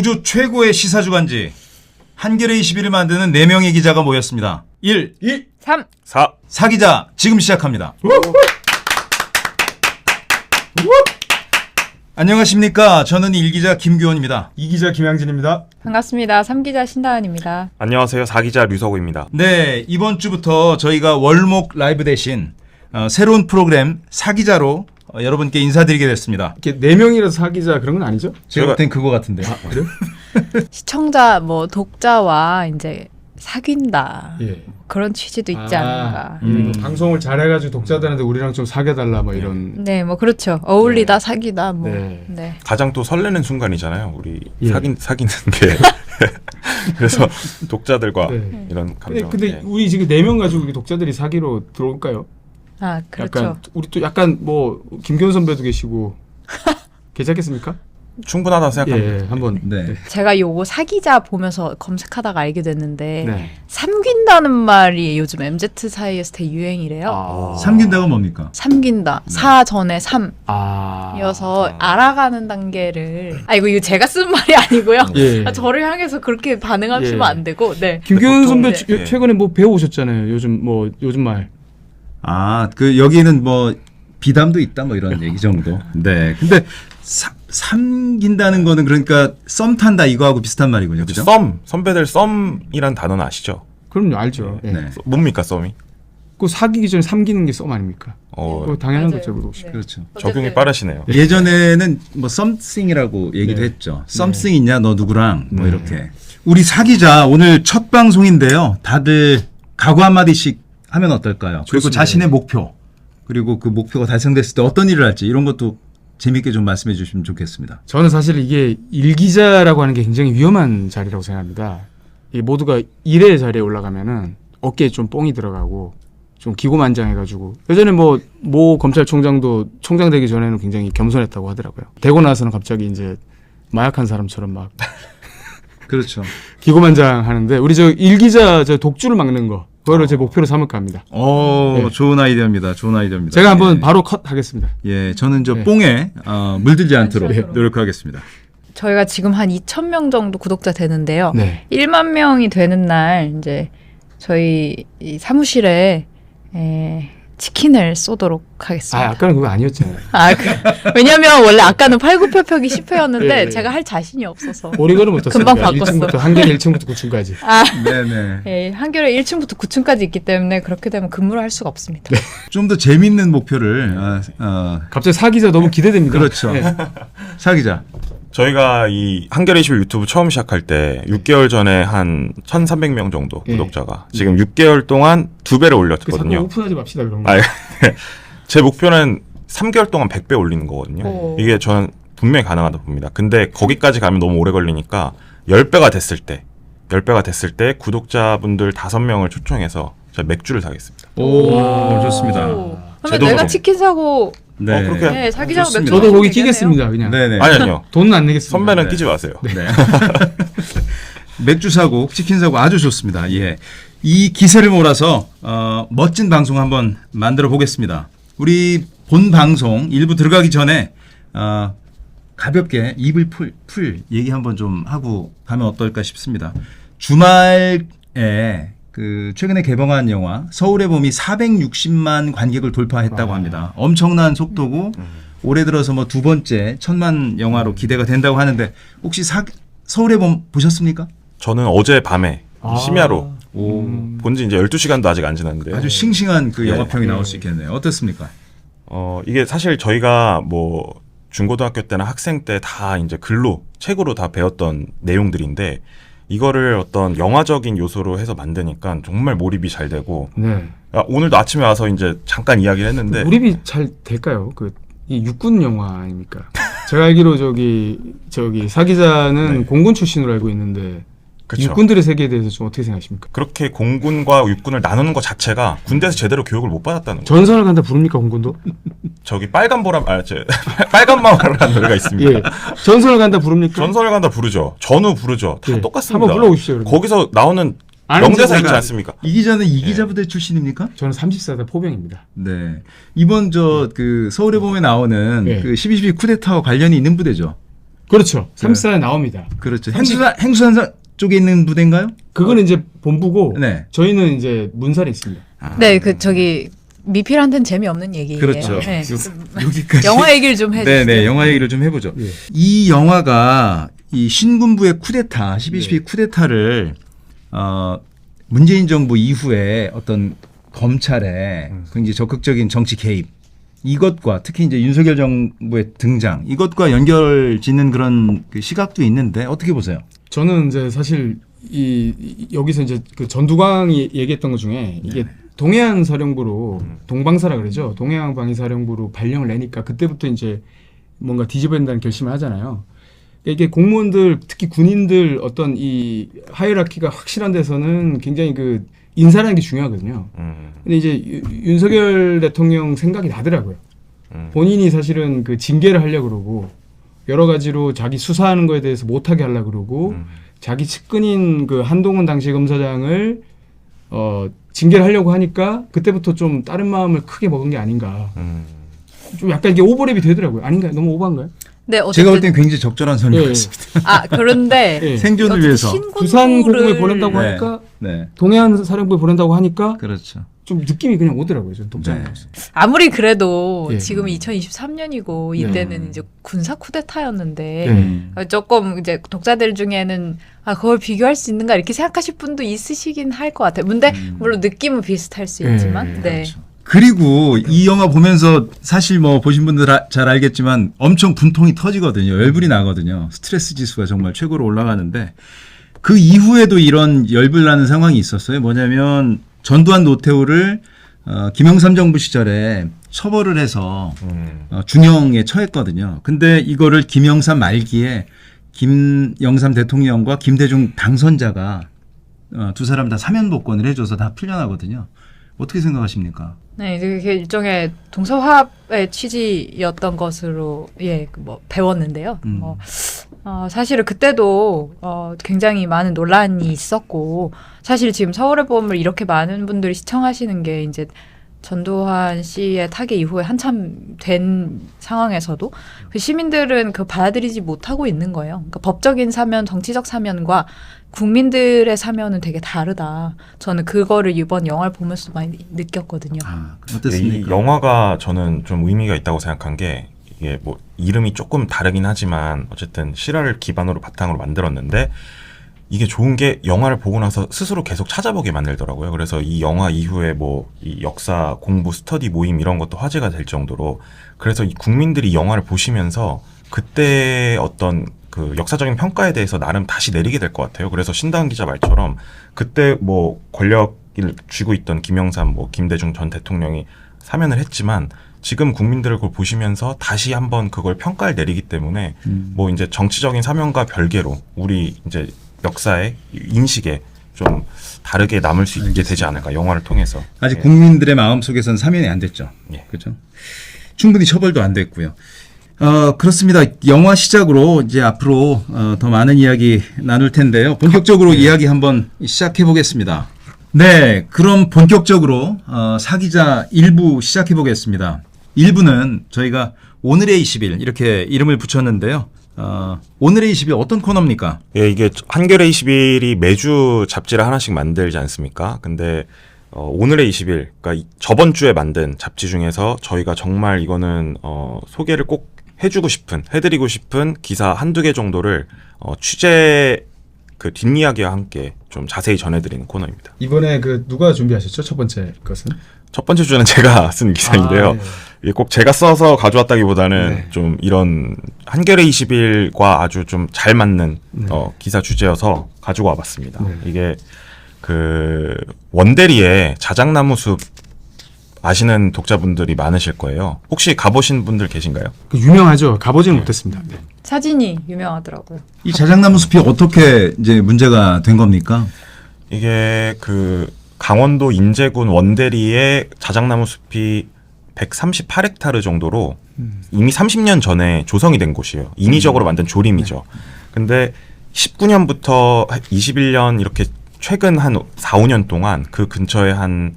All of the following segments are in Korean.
우주 최고의 시사주간지 한겨레 21을 만드는 4명의 기자가 모였습니다. 1. 2, 3. 4. 사기자 지금 시작합니다. 안녕하십니까. 저는 일기자 김규원입니다. 이기자 김양진입니다. 반갑습니다. 3기자 신다은입니다. 안녕하세요. 사기자 류석우입니다. 네, 이번 주부터 저희가 월목 라이브 대신 어, 새로운 프로그램 사기자로 어, 여러분께 인사드리게 됐습니다. 이렇게 네 명이라서 사기자 그런 건 아니죠? 제가 볼 땐 그거 같은데. 그래요? 시청자 뭐 독자와 이제 사귄다. 예. 그런 취지도 있지 않을까. 음. 뭐 방송을 잘해가지고 독자들한테 우리랑 좀 사귀어달라 뭐 이런. 네, 뭐 그렇죠. 어울리다 사귀다 뭐. 네. 네. 가장 또 설레는 순간이잖아요. 우리 예. 사귄 사귀는 게. 그래서 독자들과 네. 이런 근데, 감정. 근데 예. 우리 지금 네 명 가지고 독자들이 사기로 들어올까요? 아, 그렇죠. 약간 우리 또 약간 뭐 김기현 선배도 계시고 괜찮겠습니까? 충분하다고 생각합니다. 예, 한번. 네. 제가 요거 사기자 보면서 검색하다가 알게 됐는데 네. 삼긴다는 말이 요즘 MZ 사이에서 되게 유행이래요. 아. 삼긴다가 뭡니까? 삼긴다. 사 전에 삼. 아. 이어서 알아가는 단계를 아 이거 이거 제가 쓴 말이 아니고요. 예. 아, 저를 향해서 그렇게 반응하시면 예. 안 되고 네. 김기현 선배 네. 최- 예. 최근에 뭐 배워오셨잖아요. 요즘 뭐 요즘 말. 아, 그 여기는 뭐 비담도 있다 뭐 이런 얘기 정도. 네. 근데 사, 삼긴다는 거는 그러니까 썸 탄다 이거하고 비슷한 말이군요. 그죠? 썸 선배들 썸이란 단어는 아시죠? 그럼요, 알죠. 예. 네. 뭡니까 썸이? 그 사귀기 전에 삼기는 게 썸 아닙니까? 어, 그거 당연한 맞아요. 거죠, 그거 혹시. 네. 그렇죠. 적용이 어쨌든 빠르시네요. 예전에는 뭐 썸씽이라고 얘기도 네. 했죠. 썸씽 있냐 너 누구랑 뭐 네. 이렇게. 우리 사기자 오늘 첫 방송인데요. 다들 각오 한 마디씩 하면 어떨까요? 그리고 좋습니다. 자신의 목표 그리고 그 목표가 달성됐을 때 어떤 일을 할지 이런 것도 재밌게 좀 말씀해 주시면 좋겠습니다. 저는 사실 이게 일기자라고 하는 게 굉장히 위험한 자리라고 생각합니다. 이 모두가 일의 자리에 올라가면은 어깨에 좀 뽕이 들어가고 좀 기고만장해가지고 예전에 뭐 모 검찰총장도 총장 되기 전에는 굉장히 겸손했다고 하더라고요. 되고 나서는 갑자기 이제 마약한 사람처럼 막 그렇죠. 기고만장하는데 우리 저 일기자 저 독주를 막는 거 그거를 제 목표로 삼을까 합니다. 어, 네. 좋은 아이디어입니다. 좋은 아이디어입니다. 제가 한번 예. 바로 컷 하겠습니다. 예, 저는 저 네. 뽕에 어, 물들지 않도록 네. 노력하겠습니다. 저희가 지금 한 2천 명 정도 구독자 되는데요. 네. 1만 명이 되는 날 이제 저희 이 사무실에 에, 치킨을 쏘도록 아 하겠습니다. 아까는 그거 아니었잖아요. 아, 그, 왜냐면 원래 아까는 팔굽혀펴기 10회였는데 예, 예. 제가 할 자신이 없어서. 오리건은 어떻습니까? 금방 바꿨어. 1층부터 한개 1층부터 9층까지. 아, 네네. 예, 한겨레 1층부터 9층까지 있기 때문에 그렇게 되면 근무를 할 수가 없습니다. 좀 더 재밌는 목표를 어, 어, 갑자기 사기자 너무 기대됩니다. 그렇죠. 네. 사기자. 저희가 이 한겨레 21 유튜브 처음 시작할 때 6개월 전에 한 1,300명 정도 예. 구독자가 지금 6개월 동안 두 배를 그 자꾸 올렸거든요. 오픈하지 맙시다 그런 거. 아, 제 목표는 3개월 동안 100배 올리는 거거든요. 오. 이게 저는 분명히 가능하다 봅니다. 근데 거기까지 가면 너무 오래 걸리니까 10배가 됐을 때 10배가 됐을 때 구독자분들 5명을 초청해서 제가 맥주를 사겠습니다. 오, 좋습니다. 그러면 돈으로. 내가 치킨 사고 네. 어, 그렇게 네, 사기자고 좋습니다. 맥주 저도 거기. 끼겠습니다 그냥. 네네. 아니 아니요. 돈은 안 내겠습니다. 선배는 네. 끼지 마세요. 네. 맥주 사고, 치킨 사고 아주 좋습니다. 예. 이 기세를 몰아서 어, 멋진 방송 한번 만들어 보겠습니다. 우리 본 방송 일부 들어가기 전에 어, 가볍게 입을 풀, 풀 얘기 한번 좀 하고 가면 어떨까 싶습니다. 주말에 그 최근에 개봉한 영화 서울의 봄이 460만 관객을 돌파했다고 와. 합니다. 엄청난 속도고 올해 들어서 뭐 두 번째 천만 영화로 기대가 된다고 하는데 혹시 사, 서울의 봄 보셨습니까? 저는 어제 밤에 아. 심야로 오, 음. 본지 이제 12시간도 아직 안 지났는데 아주 싱싱한 그 네. 영화평이 네. 나올 수 있겠네요. 어떻습니까? 어, 이게 사실 저희가 뭐 중고등학교 때나 학생 때 다 이제 글로 책으로 다 배웠던 내용들인데 이거를 어떤 영화적인 요소로 해서 만드니까 정말 몰입이 잘 되고 네. 아, 오늘도 아침에 와서 이제 잠깐 이야기를 했는데 몰입이 잘 될까요? 그 이 육군 영화 아닙니까? 제가 알기로 저기 저기 사기자는 네. 공군 출신으로 알고 있는데 그쵸. 육군들의 세계에 대해서 좀 어떻게 생각하십니까? 그렇게 공군과 육군을 나누는 것 자체가 군대에서 제대로 교육을 못 받았다는 거예요. 전선을 간다 부릅니까 공군도? 저기 빨간 보람 아, 저, 빨간 마을이라는 노래가 있습니다. 예. 전선을 간다 부릅니까? 전설을 간다 부르죠. 전우 부르죠. 다 예. 똑같습니다. 한번 불러오십시오. 그러면. 거기서 나오는 아는 명대사 제가- 있지 않습니까? 이 기자는 이 기자 부대 출신입니까? 저는 34대 포병입니다. 네. 이번 저 그 서울의 봄에 나오는 네. 그 12.12 쿠데타와 관련이 있는 부대죠. 그렇죠. 34에 나옵니다. 그렇죠. 행수산 행수산 쪽에 있는 부대인가요? 그거는 이제 본부고 네. 저희는 이제 문살에 있습니다. 네, 그 저기 미필한테는 재미없는 얘기예요. 그렇죠. 네. 요- 여기까지. 영화 얘기를 좀 해주세요. 네, 네, 영화 얘기를 좀 해보죠. 예. 이 영화가 이 신군부의 쿠데타, 12.12 네. 쿠데타를 어, 문재인 정부 이후에 어떤 검찰의 음. 굉장히 적극적인 정치 개입 이것과 특히 이제 윤석열 정부의 등장 이것과 연결 짓는 그런 그 시각도 있는데 어떻게 보세요? 저는 이제 사실 이, 이- 여기서 이제 그 전두광이 얘기했던 것 중에 이게 동해안 사령부로 동방사라 그러죠. 동해안 방위사령부로 발령을 내니까 그때부터 이제 뭔가 뒤집어야 된다는 결심을 하잖아요. 이게 공무원들 특히 군인들 어떤 이 하이라키가 확실한 데서는 굉장히 그 인사라는 게 중요하거든요. 음, 근데 이제 유- 윤석열 대통령 생각이 나더라고요. 음. 본인이 사실은 그 징계를 하려고 그러고 여러 가지로 자기 수사하는 거에 대해서 못하게 하려고 그러고 음. 자기 측근인 그 한동훈 당시 검사장을 어 징계를 하려고 하니까 그때부터 좀 다른 마음을 크게 먹은 게 아닌가. 음. 좀 약간 이게 오버랩이 되더라고요. 아닌가요? 너무 오버한가요? 네, 어쨌든 제가 볼 땐 굉장히 적절한 예, 설명이었습니다. 아 그런데 예. 생존을 위해서. 신군부를 부산 고국에 보낸다고 네. 하니까 네, 동해안 사령부에 보낸다고 하니까 그렇죠. 좀 느낌이 그냥 오더라고요. 좀 독자로서. 아무리 그래도 예. 지금 2023년이고 이때는 네. 이제 군사 쿠데타였는데. 어, 조금 이제 독자들 중에는 아 그걸 비교할 수 있는가 이렇게 생각하실 분도 있으시긴 할 것 같아요. 근데 음. 물론 느낌은 비슷할 수 예, 있지만 네. 그렇죠. 그리고 이 영화 보면서 사실 뭐 보신 분들 아- 잘 알겠지만 엄청 분통이 터지거든요. 열불이 나거든요. 스트레스 지수가 정말 최고로 올라가는데 그 이후에도 이런 열불 나는 상황이 있었어요. 뭐냐면 전두환 노태우를 어, 김영삼 정부 시절에 처벌을 해서 음. 어, 중형에 처했거든요. 근데 이거를 김영삼 말기에 김영삼 대통령과 김대중 당선자가 어, 두 사람 다 사면 복권을 해줘서 다 풀려나거든요. 어떻게 생각하십니까? 네, 이제 그게 일종의 동서화합의 취지였던 것으로 예, 그뭐 배웠는데요. 음. 뭐, 어, 사실은 그때도 어, 굉장히 많은 논란이 있었고 사실 지금 서울의 봄을 이렇게 많은 분들이 시청하시는 게 이제 전두환 씨의 타계 이후에 한참 된 상황에서도 그 시민들은 그 받아들이지 못하고 있는 거예요. 그러니까 법적인 사면, 정치적 사면과 국민들의 사면은 되게 다르다. 저는 그거를 이번 영화를 보면서 많이 느꼈거든요. 아, 이 어땠습니까? 영화가 저는 좀 의미가 있다고 생각한 게 이게 뭐 이름이 조금 다르긴 하지만 어쨌든 실화를 기반으로 바탕으로 만들었는데 이게 좋은 게 영화를 보고 나서 스스로 계속 찾아보게 만들더라고요. 그래서 이 영화 이후에 뭐 이 역사 공부 스터디 모임 이런 것도 화제가 될 정도로 그래서 이 국민들이 영화를 보시면서 그때 어떤 그 역사적인 평가에 대해서 나름 다시 내리게 될 것 같아요. 그래서 신다은 기자 말처럼 그때 뭐 권력을 쥐고 있던 김영삼, 뭐 김대중 전 대통령이 사면을 했지만 지금 국민들을 그걸 보시면서 다시 한번 그걸 평가를 내리기 때문에 음. 뭐 이제 정치적인 사면과 별개로 우리 이제 역사의 인식에 좀 다르게 남을 수 있게 되지 않을까 영화를 통해서 아직 예. 국민들의 마음 속에서는 사면이 안 됐죠. 예. 그렇죠. 충분히 처벌도 안 됐고요. 어, 그렇습니다. 영화 시작으로 이제 앞으로 어, 더 많은 이야기 나눌 텐데요. 본격적으로 이야기 한번 시작해 보겠습니다. 네, 그럼 본격적으로 어, 사기자 1부 시작해 보겠습니다. 1부는 저희가 오늘의 20일 이렇게 이름을 붙였는데요. 어, 오늘의 20일 어떤 코너입니까? 예, 이게 한겨레 20일이 매주 잡지를 하나씩 만들지 않습니까? 근데 어, 오늘의 20일, 그러니까 이- 저번 주에 만든 잡지 중에서 저희가 정말 이거는 어, 소개를 꼭 해주고 싶은, 해드리고 싶은 기사 한두 개 정도를 어, 취재 그 뒷이야기와 함께 좀 자세히 전해드리는 코너입니다. 이번에 그 누가 준비하셨죠? 첫 번째 것은? 첫 번째 주제는 제가 쓴 기사인데요. 아, 네. 이게 꼭 제가 써서 가져왔다기보다는 네. 좀 이런 한겨레 20일과 아주 좀 잘 맞는 어, 기사 주제여서 가지고 와봤습니다. 네. 이게 그 원대리에 자작나무 숲 아시는 독자분들이 많으실 거예요. 혹시 가보신 분들 계신가요? 그 유명하죠. 가보지는 못했습니다. 네. 사진이 유명하더라고요. 이 자작나무 숲이 어떻게 이제 문제가 된 겁니까? 이게 그 강원도 인제군 원대리에 자작나무 숲이 138헥타르 정도로 이미 30년 전에 조성이 된 곳이에요. 인위적으로 만든 조림이죠. 근데 19년부터 21년 이렇게 최근 한 4, 5년 동안 그 근처에 한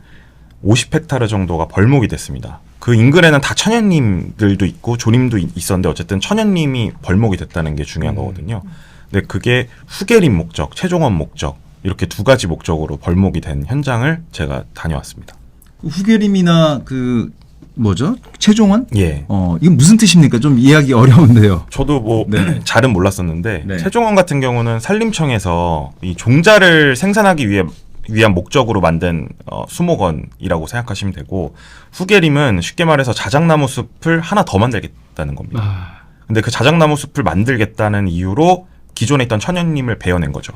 50헥타르 정도가 벌목이 됐습니다. 그 인근에는 다 천연님들도 있고 조림도 있- 있었는데 어쨌든 천연님이 벌목이 됐다는 게 중요한 거거든요. 근데 그게 후계림 목적, 최종원 목적 이렇게 두 가지 목적으로 벌목이 된 현장을 제가 다녀왔습니다. 그 후계림이나 그 뭐죠? 최종원? 예. 어, 이건 무슨 뜻입니까? 좀 이해하기 어려운데요. 저도 뭐 네. 잘은 몰랐었는데 네. 최종원 같은 경우는 산림청에서 이 종자를 생산하기 위해 위한 목적으로 만든 어, 수목원이라고 생각하시면 되고 후계림은 쉽게 말해서 자작나무 숲을 하나 더 만들겠다는 겁니다. 아, 근데 그 자작나무 숲을 만들겠다는 이유로 기존에 있던 천연님을 베어낸 거죠.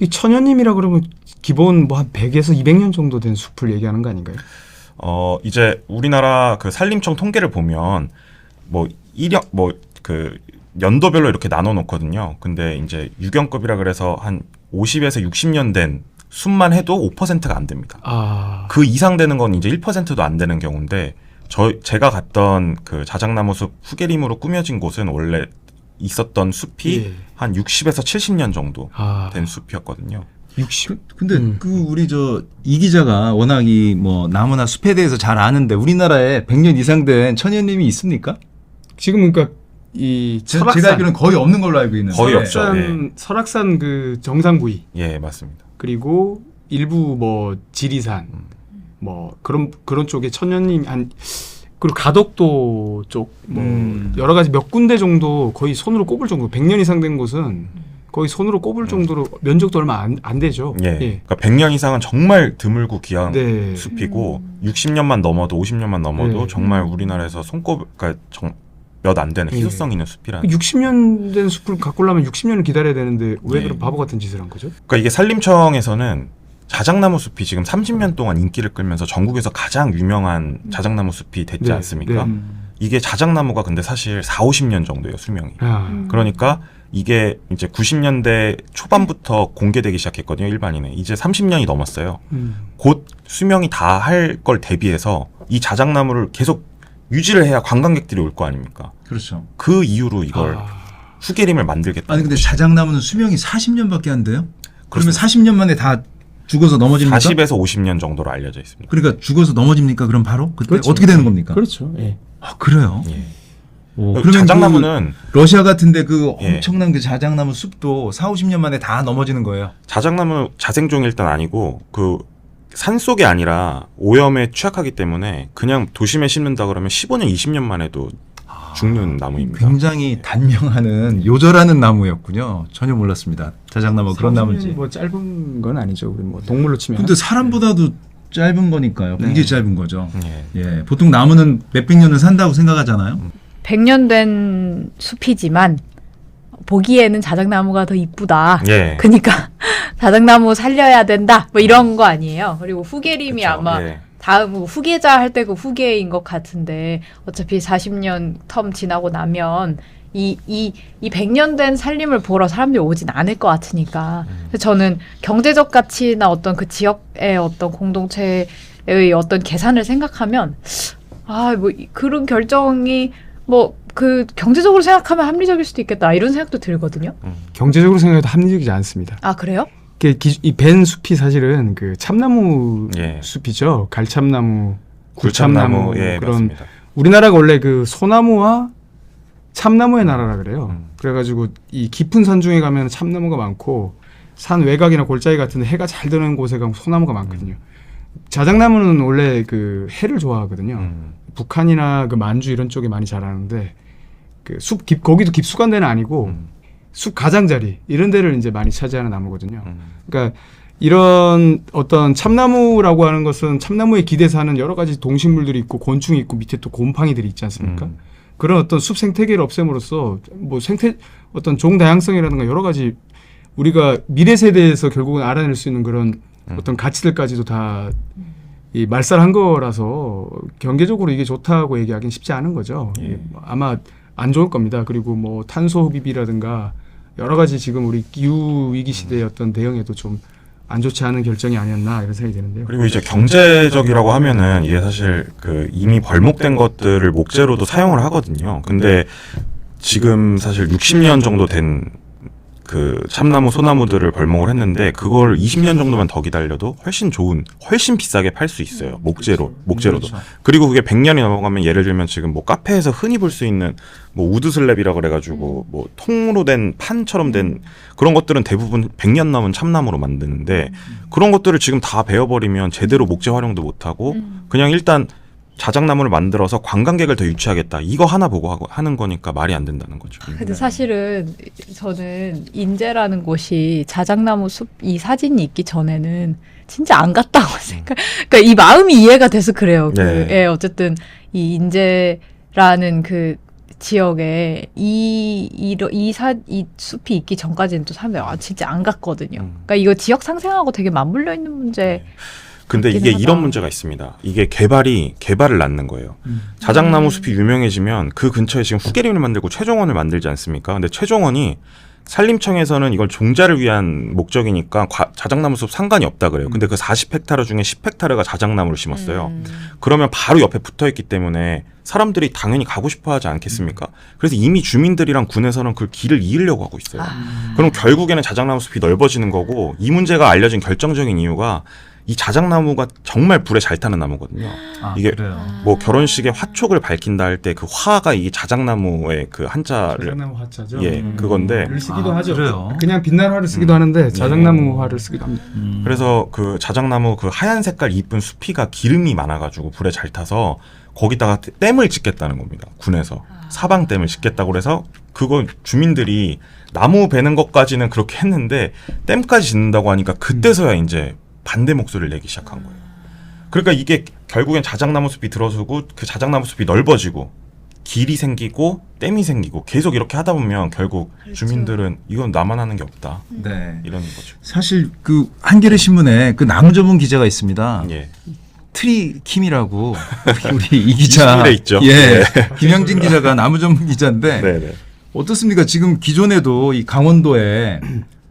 이 천연님이라 그러면 기본 뭐 한 100에서 200년 정도 된 숲을 얘기하는 거 아닌가요? 어 이제 우리나라 그 산림청 통계를 보면 뭐 일형 뭐그 연도별로 이렇게 나눠 놓거든요. 근데 이제 유경급이라 그래서 한 50에서 60년 된 숲만 해도 5%가 안 됩니다. 아, 그 이상 되는 건 이제 1%도 안 되는 경우인데 저 제가 갔던 그 자작나무 숲 후계림으로 꾸며진 곳은 원래 있었던 숲이 예. 한 60에서 70년 정도 아, 된 숲이었거든요. 60. 근데 음. 그 우리 저 이 기자가 워낙 이 뭐 나무나 숲에 대해서 잘 아는데 우리나라에 100년 이상 된 천연님이 있습니까? 지금 그러니까 이 제, 설악산, 제가 알기로는 거의 없는 걸로 알고 있는데. 거의 없죠. 설악산, 설악산 그 정상 부위 예, 맞습니다. 그리고 일부 뭐 지리산 음. 뭐 그런 그런 쪽에 천연님 한 그리고 가덕도 쪽뭐 음. 여러 가지 몇 군데 정도 거의 손으로 꼽을 정도 100년 이상 된 곳은 거의 손으로 꼽을 정도로 면적도 얼마 안, 안 되죠. 예. 그러니까 100년 이상은 정말 드물고 귀한 네. 숲이고 60년만 넘어도 50년만 넘어도 네. 정말 우리나라에서 손꼽 그러니까 몇안 되는 예. 희소성 있는 숲이라는 60년 된 숲을 갖고 오려면 60년을 기다려야 되는데 왜 예. 그런 바보 같은 짓을 한 거죠? 그러니까 이게 산림청에서는 자작나무 숲이 지금 30년 동안 인기를 끌면서 전국에서 가장 유명한 자작나무 숲이 됐지 네, 않습니까? 네. 이게 자작나무가 근데 사실 4, 50년 정도예요, 수명이. 아, 음. 그러니까 이게 이제 90년대 초반부터 공개되기 시작했거든요, 일반인에. 이제 30년이 넘었어요. 음. 곧 수명이 다 할 걸 대비해서 이 자작나무를 계속 유지를 해야 관광객들이 올 거 아닙니까? 그렇죠. 그 이유로 이걸 아, 후계림을 만들겠다. 아니 근데 자작나무는 수명이 40년밖에 안 돼요? 그러면 그렇습니다. 40년 만에 다 죽어서 넘어집니까? 40에서 50년 정도로 알려져 있습니다. 그러니까 죽어서 넘어집니까? 그럼 바로 그때 그렇죠. 어떻게 되는 겁니까? 그렇죠. 예. 아, 그래요? 예. 오, 그 그러면 자작나무는 그 러시아 같은데 그 예. 엄청난 그 자작나무 숲도 4, 50년 만에 다 넘어지는 거예요. 자작나무 자생종이 일단 아니고 그 산속이 아니라 오염에 취약하기 때문에 그냥 도심에 심는다 그러면 15년, 20년 만에도 죽는 나무입니다. 굉장히 단명하는 요절하는 나무였군요. 전혀 몰랐습니다. 자작나무 그런 나무인지. 뭐 짧은 건 아니죠. 우리 뭐 동물로 치면. 근데 사람보다도 짧은 거니까요. 굉장히 네. 짧은 거죠. 예. 예, 보통 나무는 몇백 년은 산다고 생각하잖아요. 100년 된 숲이지만 보기에는 자작나무가 더 이쁘다. 예. 그러니까 자작나무 살려야 된다. 뭐 이런 거 아니에요. 그리고 후계림이 그쵸. 아마 예. 다음 후계자 할때그 후계인 것 같은데 어차피 40년 텀 지나고 나면 이, 이, 이 100년 된 살림을 보러 사람들이 오진 않을 것 같으니까. 그래서 저는 경제적 가치나 어떤 그 지역의 어떤 공동체의 어떤 계산을 생각하면 아, 뭐 이- 그런 결정이 뭐 그 경제적으로 생각하면 합리적일 수도 있겠다. 이런 생각도 들거든요. 경제적으로 생각해도 합리적이지 않습니다. 아, 그래요? 이벤 숲이 사실은 그 참나무 예. 숲이죠. 갈참나무, 굴참나무 굴참나무 예, 그런 맞습니다. 우리나라가 원래 그 소나무와 참나무의 나라라 그래요. 음. 그래가지고 이 깊은 산 중에 가면 참나무가 많고 산 외곽이나 골짜기 같은 해가 잘 드는 곳에 가면 소나무가 많거든요. 자작나무는 원래 그 해를 좋아하거든요. 음. 북한이나 그 만주 이런 쪽에 많이 자라는데 그 숲 깊 거기도 깊숙한 데는 아니고 음. 숲 가장자리 이런 데를 이제 많이 차지하는 나무거든요. 음. 그러니까 이런 어떤 참나무라고 하는 것은 참나무에 기대 사는 여러 가지 동식물들이 있고 곤충이 있고 밑에 또 곰팡이들이 있지 않습니까? 음. 그런 어떤 숲 생태계를 없앰으로써 뭐 생태 어떤 종 다양성이라든가 여러 가지 우리가 미래 세대에서 결국은 알아낼 수 있는 그런 음. 어떤 가치들까지도 다 이 말살한 거라서 경제적으로 이게 좋다고 얘기하기는 쉽지 않은 거죠. 예. 아마 안 좋을 겁니다. 그리고 뭐 탄소 흡입이라든가 여러 가지 지금 우리 기후 위기 시대의 어떤 대응에도 좀 안 좋지 않은 결정이 아니었나 이런 생각이 드는데요. 그리고 이제 경제적이라고 하면은 이게 사실 그 이미 벌목된 것들을 목재로도 사용을 하거든요. 근데 지금 사실 60년 정도 된 그 참나무 소나무들을 벌목을 했는데 그걸 20년 정도만 더 기다려도 훨씬 좋은 훨씬 비싸게 팔 수 있어요. 목재로 목재로도. 그렇죠. 그리고 그게 100년이 넘어가면 예를 들면 지금 뭐 카페에서 흔히 볼 수 있는 뭐 우드 슬랩이라 그래가지고 뭐 통으로 된 판처럼 된 그런 것들은 대부분 100년 넘은 참나무로 만드는데 그런 것들을 지금 다 베어버리면 제대로 목재 활용도 못하고 음. 그냥 일단 자작나무를 만들어서 관광객을 더 유치하겠다 이거 하나 보고 하고 하는 거니까 말이 안 된다는 거죠. 근데 사실은 저는 인제라는 곳이 자작나무 숲 이 사진이 있기 전에는 진짜 안 갔다고 생각. 그러니까 이 마음이 이해가 돼서 그래요. 그, 네. 예, 어쨌든 이 인제라는 그 지역에 이 이 이 사 이 숲이 있기 전까지는 또 사람들이 아 진짜 안 갔거든요. 음. 그러니까 이거 지역 상생하고 되게 맞물려 있는 문제. 네. 근데 이게 하다. 이런 문제가 있습니다. 이게 개발이 개발을 낳는 거예요. 음. 자작나무 음. 숲이 유명해지면 그 근처에 지금 후계림을 만들고 최종원을 만들지 않습니까? 근데 최종원이 산림청에서는 이걸 종자를 위한 목적이니까 과- 자작나무 숲 상관이 없다 그래요. 근데 그 40헥타르 중에 10헥타르가 자작나무를 심었어요. 음. 그러면 바로 옆에 붙어 있기 때문에 사람들이 당연히 가고 싶어 하지 않겠습니까? 그래서 이미 주민들이랑 군에서는 그 길을 이으려고 하고 있어요. 아. 그럼 결국에는 자작나무 숲이 넓어지는 거고 이 문제가 알려진 결정적인 이유가 이 자작나무가 정말 불에 잘 타는 나무거든요. 아, 이게 그래요. 뭐 결혼식에 화촉을 밝힌다 할 때 그 화가 이 자작나무의 그 한자를 자작나무 화자죠. 예 음. 그건데 를 쓰기도 아, 하죠. 그래요? 그냥 빛나는 화를 쓰기도 음. 하는데 자작나무 화를 쓰기도 합니다. 음. 그래서 그 자작나무 그 하얀 색깔 이쁜 수피가 기름이 많아가지고 불에 잘 타서 거기다가 댐을 짓겠다는 겁니다. 군에서 사방 댐을 짓겠다고 그래서 그거 주민들이 나무 베는 것까지는 그렇게 했는데 댐까지 짓는다고 하니까 그때서야 이제 반대 목소리를 내기 시작한 거예요. 그러니까 이게 결국엔 자작나무 숲이 들어서고 그 자작나무 숲이 넓어지고 길이 생기고 댐이 생기고 계속 이렇게 하다 보면 결국 주민들은 이건 나만 하는 게 없다 네. 이런 거죠. 사실 그 한겨레 신문에 그 나무 전문 기자가 있습니다. 예. 트리 킴이라고 우리 이 기자 21에 있죠. 예, 네. 김영진 기자가 나무 전문 기자인데 네네. 어떻습니까? 지금 기존에도 이 강원도에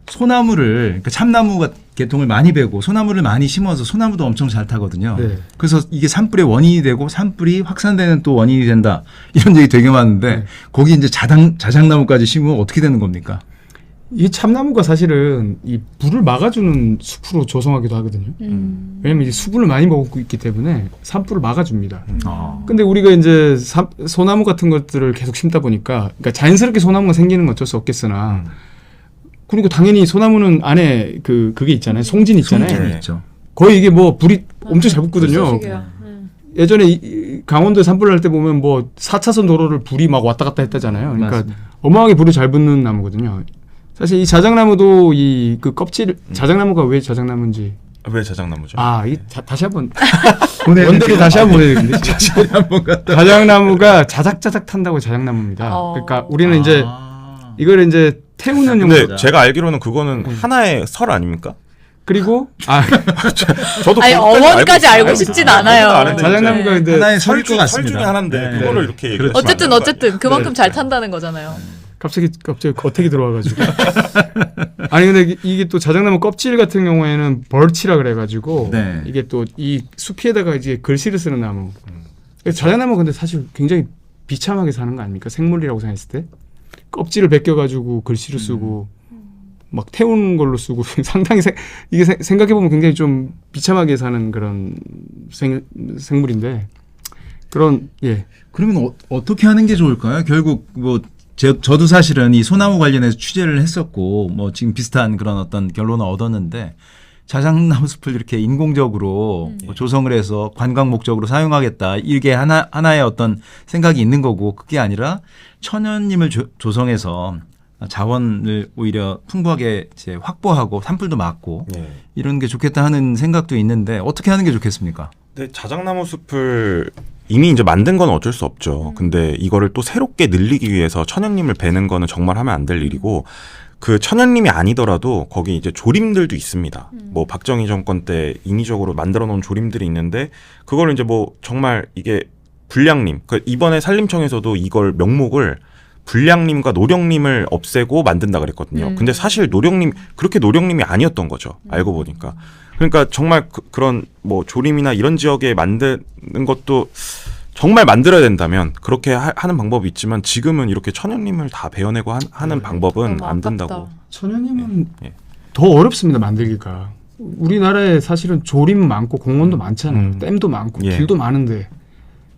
소나무를 그 참나무 계통을 많이 베고 소나무를 많이 심어서 소나무도 엄청 잘 타거든요. 네. 그래서 이게 산불의 원인이 되고 산불이 확산되는 또 원인이 된다 이런 얘기 되게 많은데 네. 거기 이제 자당 자작나무까지 심으면 어떻게 되는 겁니까? 이 참나무가 사실은 이 불을 막아주는 숲으로 조성하기도 하거든요. 음. 왜냐면 이 수분을 많이 먹고 있기 때문에 산불을 막아줍니다. 어. 근데 우리가 이제 사- 소나무 같은 것들을 계속 심다 보니까 그러니까 자연스럽게 소나무가 생기는 건 어쩔 수 없겠으나 음. 그리고 당연히 소나무는 안에 그 그게 있잖아요. 송진 있잖아요. 송진이 네. 있죠. 거의 이게 뭐 불이 엄청 잘 붙거든요. 음. 예전에 이- 강원도에 산불 날 때 보면 뭐 4차선 도로를 불이 막 왔다 갔다 했다잖아요. 그러니까 맞습니다. 어마어마하게 불이 잘 붙는 나무거든요. 사실 이 자작나무도 이 그 껍질 자작나무가 왜 자작나무인지 왜 자작나무죠? 아, 이 자, 다시 한번 원대로 다시 한번 갔다. 자작나무가 자작자작 탄다고 자작나무입니다. 어. 그러니까 우리는 이제 아. 이걸 이제 태우는 근데 용도 제가 알기로는 그거는 하나의 설 아닙니까? 그리고 아 저도 아니, 어원까지 알고 있어요. 싶진 아, 않아요. 자작나무가 이제 근데 하나의 설 같습니다. 중에 하나인데 네. 그거를 네. 이렇게 그렇죠. 어쨌든 얘기하면 어쨌든 그만큼 네. 잘 탄다는 거잖아요. 갑자기 갑자기 어택이 들어와가지고 아니 근데 이- 이게 또 자작나무 껍질 같은 경우에는 벌치라 그래가지고 네. 이게 또 이 숲에다가 이제 글씨를 쓰는 나무. 자작나무 근데 사실 굉장히 비참하게 사는 거 아닙니까? 생물이라고 생각했을 때 껍질을 벗겨가지고 글씨를 쓰고 막 태우는 걸로 쓰고 상당히 생, 이게 생각해 보면 굉장히 좀 비참하게 사는 그런 생, 생물인데 그런 예 그러면 어, 떻게 하는 게 좋을까요? 결국 뭐 제, 저도 사실은 이 소나무 관련해서 취재를 했었고 뭐 지금 비슷한 그런 어떤 결론을 얻었는데 자작나무 숲을 이렇게 인공적으로 음. 뭐 조성을 해서 관광 목적으로 사용하겠다 이게 하나 하나의 어떤 생각이 있는 거고 그게 아니라 천연님을 조, 조성해서 자원을 오히려 풍부하게 이제 확보하고 산불도 막고 예. 이런 게 좋겠다 하는 생각도 있는데 어떻게 하는 게 좋겠습니까? 근데 자작나무 숲을 이미 이제 만든 건 어쩔 수 없죠. 근데 이거를 또 새롭게 늘리기 위해서 천연님을 베는 거는 정말 하면 안 될 일이고 그 천연님이 아니더라도 거기 이제 조림들도 있습니다. 뭐 박정희 정권 때 인위적으로 만들어 놓은 조림들이 있는데 그걸 이제 뭐 정말 이게 불량님 그 이번에 산림청에서도 이걸 명목을 불량님과 노령님을 없애고 만든다 그랬거든요. 음. 근데 사실 노령님 그렇게 노령님이 아니었던 거죠. 알고 보니까. 그러니까 정말 그, 그런 뭐 조림이나 이런 지역에 만드는 것도 정말 만들어야 된다면 그렇게 하, 는 방법이 있지만 지금은 이렇게 천연님을 다 베어내고 한- 하는 방법은 너무 안 아깝다. 된다고. 천연님은 예. 더 어렵습니다 만들기가. 우리나라에 사실은 조림 많고 공원도 많잖아요. 음. 댐도 많고 예. 길도 많은데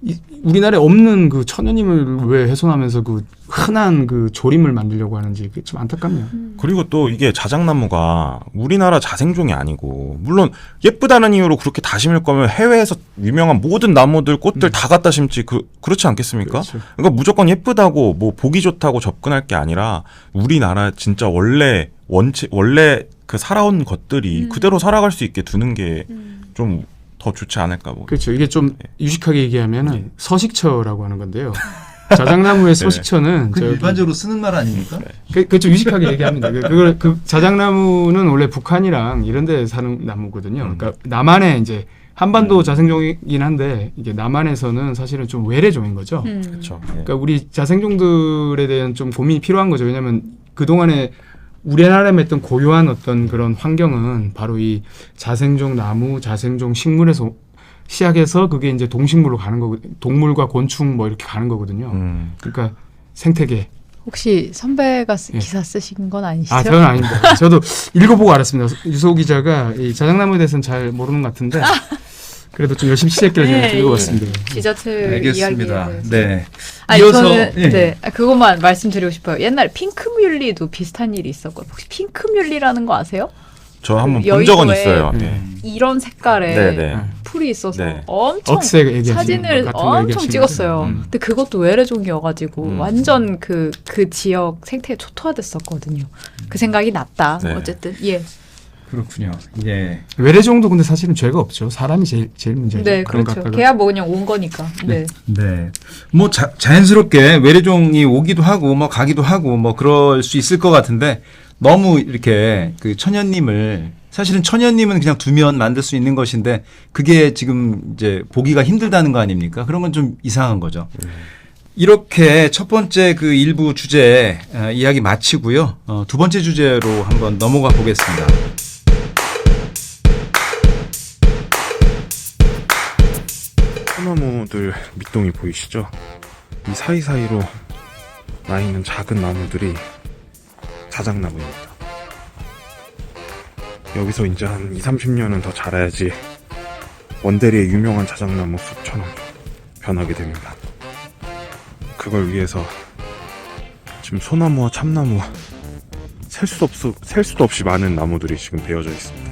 이, 우리나라에 없는 그 천연님을 왜 훼손하면서 그 흔한 그 조림을 만들려고 하는지 그게 좀 안타깝네요. 그리고 또 이게 자작나무가 우리나라 자생종이 아니고 물론 예쁘다는 이유로 그렇게 다 심을 거면 해외에서 유명한 모든 나무들 꽃들 다 갖다 심지 그 그렇지 않겠습니까? 그렇죠. 그러니까 무조건 예쁘다고 뭐 보기 좋다고 접근할 게 아니라 우리나라 진짜 원래 원체 원래 그 살아온 것들이 음. 그대로 살아갈 수 있게 두는 게 좀 더 좋지 않을까 뭐. 그렇죠. 이게 좀 유식하게 얘기하면은 예. 서식처라고 하는 건데요. 자작나무의 서식처는 그 저기 일반적으로 쓰는 말 아닙니까? 그, 그좀 유식하게 얘기합니다. 그, 그걸 그 자작나무는 원래 북한이랑 이런 데 사는 나무거든요. 음. 그러니까 남한에 이제 한반도 자생종이긴 한데 이게 남한에서는 사실은 좀 외래종인 거죠. 음. 그렇죠. 그러니까 우리 자생종들에 대한 좀 고민이 필요한 거죠. 왜냐하면 그 동안에 우리나라에 했던 고유한 어떤 그런 환경은 바로 이 자생종 나무, 자생종 식물에서 시작해서 그게 이제 동식물로 가는 거고 동물과 곤충 뭐 이렇게 가는 거거든요. 음. 그러니까 생태계. 혹시 선배가 쓰- 예. 기사 쓰신 건 아니시죠? 아, 저는 아닙니다. 저도 읽어보고 알았습니다. 유소 기자가 이 자작나무에 대해서는 잘 모르는 것 같은데 그래도 좀 열심히 제가 네. 디저트 알겠습니다. 이야기에 대해서. 네. 아, 이어서 저는 예. 네 아, 그것만 말씀드리고 싶어요. 옛날 핑크뮬리도 비슷한 일이 있었거든요. 혹시 핑크뮬리라는 거 아세요? 저 한번 그본 적은 있어요. 음. 네. 이런 색깔의 네, 네. 풀이 있어서 네. 엄청 사진을 엄청 찍었어요. 음. 근데 그것도 외래종이어가지고 음. 완전 그그 지역 생태에 초토화됐었거든요. 그 생각이 났다. 네. 어쨌든 예, 그렇군요. 예. 외래종도 근데 사실은 죄가 없죠. 사람이 제일 제일 문제죠. 네 그런 그렇죠. 걔야 뭐 그냥 온 거니까. 네. 네. 뭐 자, 자연스럽게 외래종이 오기도 하고 뭐 가기도 하고 뭐 그럴 수 있을 것 같은데 너무 이렇게 그 천연님을 사실은 천연님은 그냥 두면 만들 수 있는 것인데 그게 지금 이제 보기가 힘들다는 거 아닙니까? 그런 건 좀 이상한 거죠. 이렇게 첫 번째 그 일부 주제 어, 이야기 마치고요. 어, 두 번째 주제로 한번 넘어가 보겠습니다. 소나무들 밑동이 보이시죠? 이 사이사이로 나 있는 작은 나무들이 자작나무입니다. 여기서 이제 한 2, 30년은 더 자라야지 원대리의 유명한 자작나무 숲처럼 변하게 됩니다. 그걸 위해서 지금 소나무와 참나무 셀 수도 없, 셀 수도 없이 많은 나무들이 지금 베어져 있습니다.